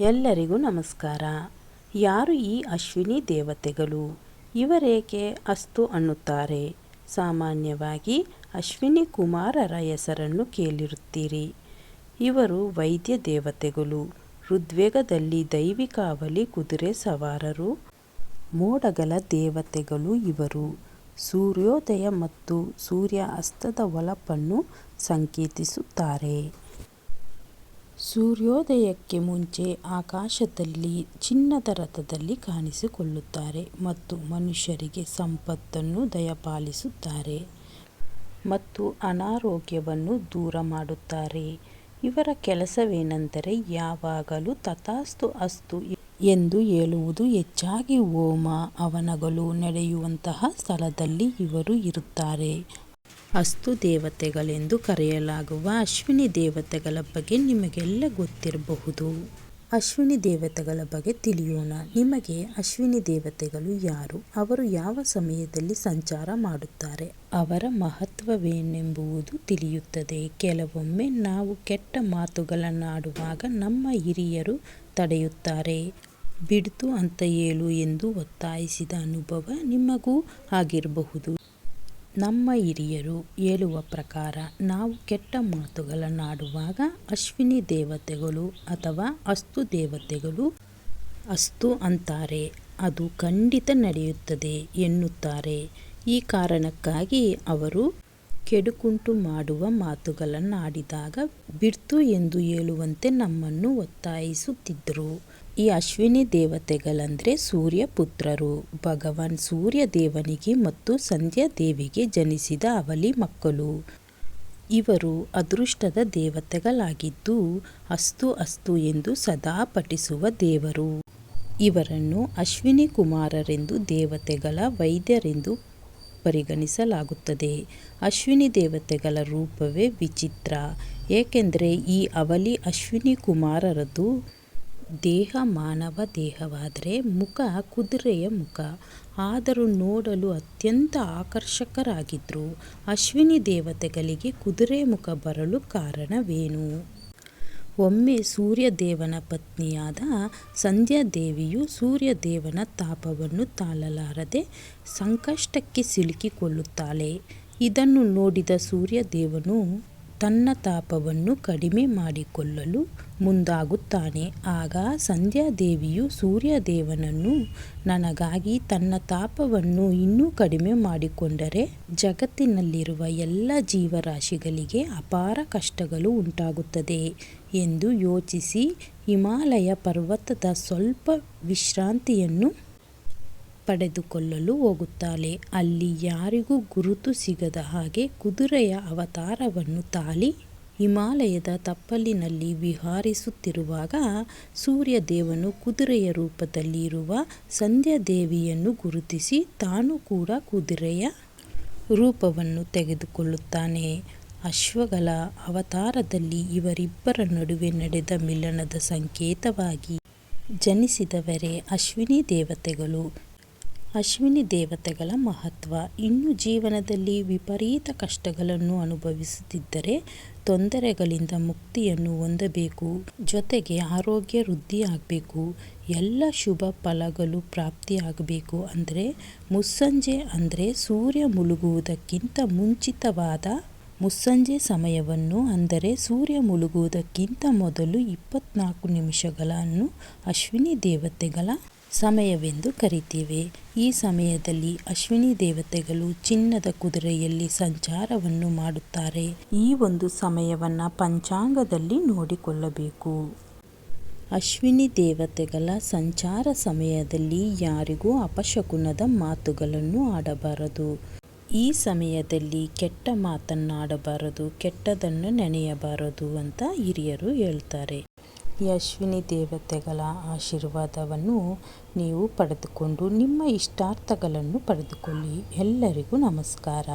ಎಲ್ಲರಿಗೂ ನಮಸ್ಕಾರ. ಯಾರು ಈ ಅಶ್ವಿನಿ ದೇವತೆಗಳು? ಇವರೇಕೆ ಅಸ್ತು ಅನ್ನುತ್ತಾರೆ? ಸಾಮಾನ್ಯವಾಗಿ ಅಶ್ವಿನಿ ಕುಮಾರರ ಹೆಸರನ್ನು ಕೇಳಿರುತ್ತೀರಿ. ಇವರು ವೈದ್ಯ ದೇವತೆಗಳು. ಋದ್ವೇಗದಲ್ಲಿ ದೈವಿಕ ಅವಲಿ ಕುದುರೆ ಸವಾರರು. ಮೋಡಗಳ ದೇವತೆಗಳು ಇವರು. ಸೂರ್ಯೋದಯ ಮತ್ತು ಸೂರ್ಯ ಅಸ್ತದ ಹೊಳಪನ್ನು ಸಂಕೇತಿಸುತ್ತಾರೆ. ಸೂರ್ಯೋದಯಕ್ಕೆ ಮುಂಚೆ ಆಕಾಶದಲ್ಲಿ ಚಿನ್ನದ ರಥದಲ್ಲಿ ಕಾಣಿಸಿಕೊಳ್ಳುತ್ತಾರೆ ಮತ್ತು ಮನುಷ್ಯರಿಗೆ ಸಂಪತ್ತನ್ನು ದಯಪಾಲಿಸುತ್ತಾರೆ ಮತ್ತು ಅನಾರೋಗ್ಯವನ್ನು ದೂರ ಮಾಡುತ್ತಾರೆ. ಇವರ ಕೆಲಸವೇನೆಂದರೆ ಯಾವಾಗಲೂ ತಥಾಸ್ತು ಅಸ್ತು ಎಂದು ಹೇಳುವುದು ಹೆಚ್ಚಾಗಿ ಹೋಮ ಅವನಗಳು ನಡೆಯುವಂತಹ ಸ್ಥಳದಲ್ಲಿ ಇವರು ಇರುತ್ತಾರೆ. ಅಸ್ತು ದೇವತೆಗಳೆಂದು ಕರೆಯಲಾಗುವ ಅಶ್ವಿನಿ ದೇವತೆಗಳ ಬಗ್ಗೆ ನಿಮಗೆಲ್ಲ ಗೊತ್ತಿರಬಹುದು. ಅಶ್ವಿನಿ ದೇವತೆಗಳ ಬಗ್ಗೆ ತಿಳಿಯೋಣ. ನಿಮಗೆ ಅಶ್ವಿನಿ ದೇವತೆಗಳು ಯಾರು? ಅವರು ಯಾವ ಸಮಯದಲ್ಲಿ ಸಂಚಾರ ಮಾಡುತ್ತಾರೆ? ಅವರ ಮಹತ್ವವೇನೆಂಬುವುದು ತಿಳಿಯುತ್ತದೆ. ಕೆಲವೊಮ್ಮೆ ನಾವು ಕೆಟ್ಟ ಮಾತುಗಳನ್ನಾಡುವಾಗ ನಮ್ಮ ಹಿರಿಯರು ತಡೆಯುತ್ತಾರೆ. ಬಿಡ್ತು ಅಂತ ಹೇಳು ಎಂದು ಒತ್ತಾಯಿಸಿದ ಅನುಭವ ನಿಮಗೂ ಆಗಿರಬಹುದು. ನಮ್ಮ ಹಿರಿಯರು ಹೇಳುವ ಪ್ರಕಾರ ನಾವು ಕೆಟ್ಟ ಮಾತುಗಳನ್ನಾಡುವಾಗ ಅಶ್ವಿನಿ ದೇವತೆಗಳು ಅಥವಾ ಅಸ್ತು ದೇವತೆಗಳು ಅಸ್ತು ಅಂತಾರೆ. ಅದು ಖಂಡಿತ ನಡೆಯುತ್ತದೆ ಎನ್ನುತ್ತಾರೆ. ಈ ಕಾರಣಕ್ಕಾಗಿ ಅವರು ಕೆಡುಕುಂಟು ಮಾಡುವ ಮಾತುಗಳನ್ನಾಡಿದಾಗ ಬಿಡ್ತು ಎಂದು ಹೇಳುವಂತೆ ನಮ್ಮನ್ನು ಒತ್ತಾಯಿಸುತ್ತಿದ್ದರು. ಈ ಅಶ್ವಿನಿ ದೇವತೆಗಳಂದರೆ ಸೂರ್ಯ ಪುತ್ರರು ಭಗವಾನ್ ಸೂರ್ಯ ದೇವನಿಗೆ ಮತ್ತು ಸಂಧ್ಯಾ ದೇವಿಗೆ ಜನಿಸಿದ ಅವಲಿ ಮಕ್ಕಳು. ಇವರು ಅದೃಷ್ಟದ ದೇವತೆಗಳಾಗಿದ್ದು ಅಸ್ತು ಅಸ್ತು ಎಂದು ಸದಾ ಪಠಿಸುವ ದೇವರು. ಇವರನ್ನು ಅಶ್ವಿನಿ ಕುಮಾರರೆಂದು ದೇವತೆಗಳ ವೈದ್ಯರೆಂದು ಪರಿಗಣಿಸಲಾಗುತ್ತದೆ. ಅಶ್ವಿನಿ ದೇವತೆಗಳ ರೂಪವೇ ವಿಚಿತ್ರ. ಏಕೆಂದರೆ ಈ ಅವಲಿ ಅಶ್ವಿನಿ ಕುಮಾರರದು ದೇಹ, ಮಾನವ ದೇಹವಾದರೆ ಮುಖ, ಕುದುರೆಯ ಮುಖ. ಆದರೂ ನೋಡಲು ಅತ್ಯಂತ ಆಕರ್ಷಕರಾಗಿದ್ದರು ಅಶ್ವಿನಿ ದೇವತೆಗಳಿಗೆ ಕುದುರೆ ಮುಖ ಬರಲು ಕಾರಣವೇನು? ಒಮ್ಮೆ ಸೂರ್ಯದೇವನ ಪತ್ನಿಯಾದ ಸಂಧ್ಯಾದೇವಿಯು ಸೂರ್ಯದೇವನ ತಾಪವನ್ನು ತಾಳಲಾರದೆ ಸಂಕಷ್ಟಕ್ಕೆ ಸಿಲುಕಿಕೊಳ್ಳುತ್ತಾಳೆ. ಇದನ್ನು ನೋಡಿದ ಸೂರ್ಯದೇವನು ತನ್ನ ತಾಪವನ್ನು ಕಡಿಮೆ ಮಾಡಿಕೊಳ್ಳಲು ಮುಂದಾಗುತ್ತಾನೆ. ಆಗ ಸಂಧ್ಯಾದೇವಿಯು ಸೂರ್ಯದೇವನನ್ನು, ನನಗಾಗಿ ತನ್ನ ತಾಪವನ್ನು ಇನ್ನೂ ಕಡಿಮೆ ಮಾಡಿಕೊಂಡರೆ ಜಗತ್ತಿನಲ್ಲಿರುವ ಎಲ್ಲ ಜೀವರಾಶಿಗಳಿಗೆ ಅಪಾರ ಕಷ್ಟಗಳು ಉಂಟಾಗುತ್ತದೆ ಎಂದು ಯೋಚಿಸಿ ಹಿಮಾಲಯ ಪರ್ವತದ ಸ್ವಲ್ಪ ವಿಶ್ರಾಂತಿಯನ್ನು ಪಡೆದುಕೊಳ್ಳಲು ಹೋಗುತ್ತಾಳೆ. ಅಲ್ಲಿ ಯಾರಿಗೂ ಗುರುತು ಸಿಗದ ಹಾಗೆ ಕುದುರೆಯ ಅವತಾರವನ್ನು ತಾಳಿ ಹಿಮಾಲಯದ ತಪ್ಪಲಿನಲ್ಲಿ ವಿಹಾರಿಸುತ್ತಿರುವಾಗ ಸೂರ್ಯದೇವನು ಕುದುರೆಯ ರೂಪದಲ್ಲಿ ಇರುವ ಸಂಧ್ಯಾದೇವಿಯನ್ನು ಗುರುತಿಸಿ ತಾನು ಕೂಡ ಕುದುರೆಯ ರೂಪವನ್ನು ತೆಗೆದುಕೊಳ್ಳುತ್ತಾನೆ. ಅಶ್ವಗಳ ಅವತಾರದಲ್ಲಿ ಇವರಿಬ್ಬರ ನಡುವೆ ನಡೆದ ಮಿಲನದ ಸಂಕೇತವಾಗಿ ಜನಿಸಿದವರೇ ಅಶ್ವಿನಿ ದೇವತೆಗಳು. ಅಶ್ವಿನಿ ದೇವತೆಗಳ ಮಹತ್ವ. ಇನ್ನು ಜೀವನದಲ್ಲಿ ವಿಪರೀತ ಕಷ್ಟಗಳನ್ನು ಅನುಭವಿಸುತ್ತಿದ್ದರೆ ತೊಂದರೆಗಳಿಂದ ಮುಕ್ತಿಯನ್ನು ಹೊಂದಬೇಕು. ಜೊತೆಗೆ ಆರೋಗ್ಯ ವೃದ್ಧಿಯಾಗಬೇಕು. ಎಲ್ಲ ಶುಭ ಫಲಗಳು ಪ್ರಾಪ್ತಿಯಾಗಬೇಕು ಅಂದರೆ ಮುಸ್ಸಂಜೆ ಅಂದರೆ ಸೂರ್ಯ ಮುಳುಗುವುದಕ್ಕಿಂತ ಮುಂಚಿತವಾದ ಮುಸ್ಸಂಜೆ ಸಮಯವನ್ನು ಅಂದರೆ ಸೂರ್ಯ ಮುಳುಗುವುದಕ್ಕಿಂತ ಮೊದಲು ಇಪ್ಪತ್ನಾಲ್ಕು ನಿಮಿಷಗಳನ್ನು ಅಶ್ವಿನಿ ದೇವತೆಗಳ ಸಮಯವೆಂದು ಕರಿತೇವೆ. ಈ ಸಮಯದಲ್ಲಿ ಅಶ್ವಿನಿ ದೇವತೆಗಳು ಚಿನ್ನದ ಕುದುರೆಯಲ್ಲಿ ಸಂಚಾರವನ್ನು ಮಾಡುತ್ತಾರೆ. ಈ ಒಂದು ಸಮಯವನ್ನು ಪಂಚಾಂಗದಲ್ಲಿ ನೋಡಿಕೊಳ್ಳಬೇಕು. ಅಶ್ವಿನಿ ದೇವತೆಗಳ ಸಂಚಾರ ಸಮಯದಲ್ಲಿ ಯಾರಿಗೂ ಅಪಶಕುನದ ಮಾತುಗಳನ್ನು ಆಡಬಾರದು. ಈ ಸಮಯದಲ್ಲಿ ಕೆಟ್ಟ ಮಾತನ್ನಾಡಬಾರದು, ಕೆಟ್ಟದನ್ನು ನೆನೆಯಬಾರದು ಅಂತ ಹಿರಿಯರು ಹೇಳ್ತಾರೆ. ಈ ಅಶ್ವಿನಿ ದೇವತೆಗಳ ಆಶೀರ್ವಾದವನ್ನು ನೀವು ಪಡೆದುಕೊಂಡು ನಿಮ್ಮ ಇಷ್ಟಾರ್ಥಗಳನ್ನು ಪಡೆದುಕೊಳ್ಳಿ. ಎಲ್ಲರಿಗೂ ನಮಸ್ಕಾರ.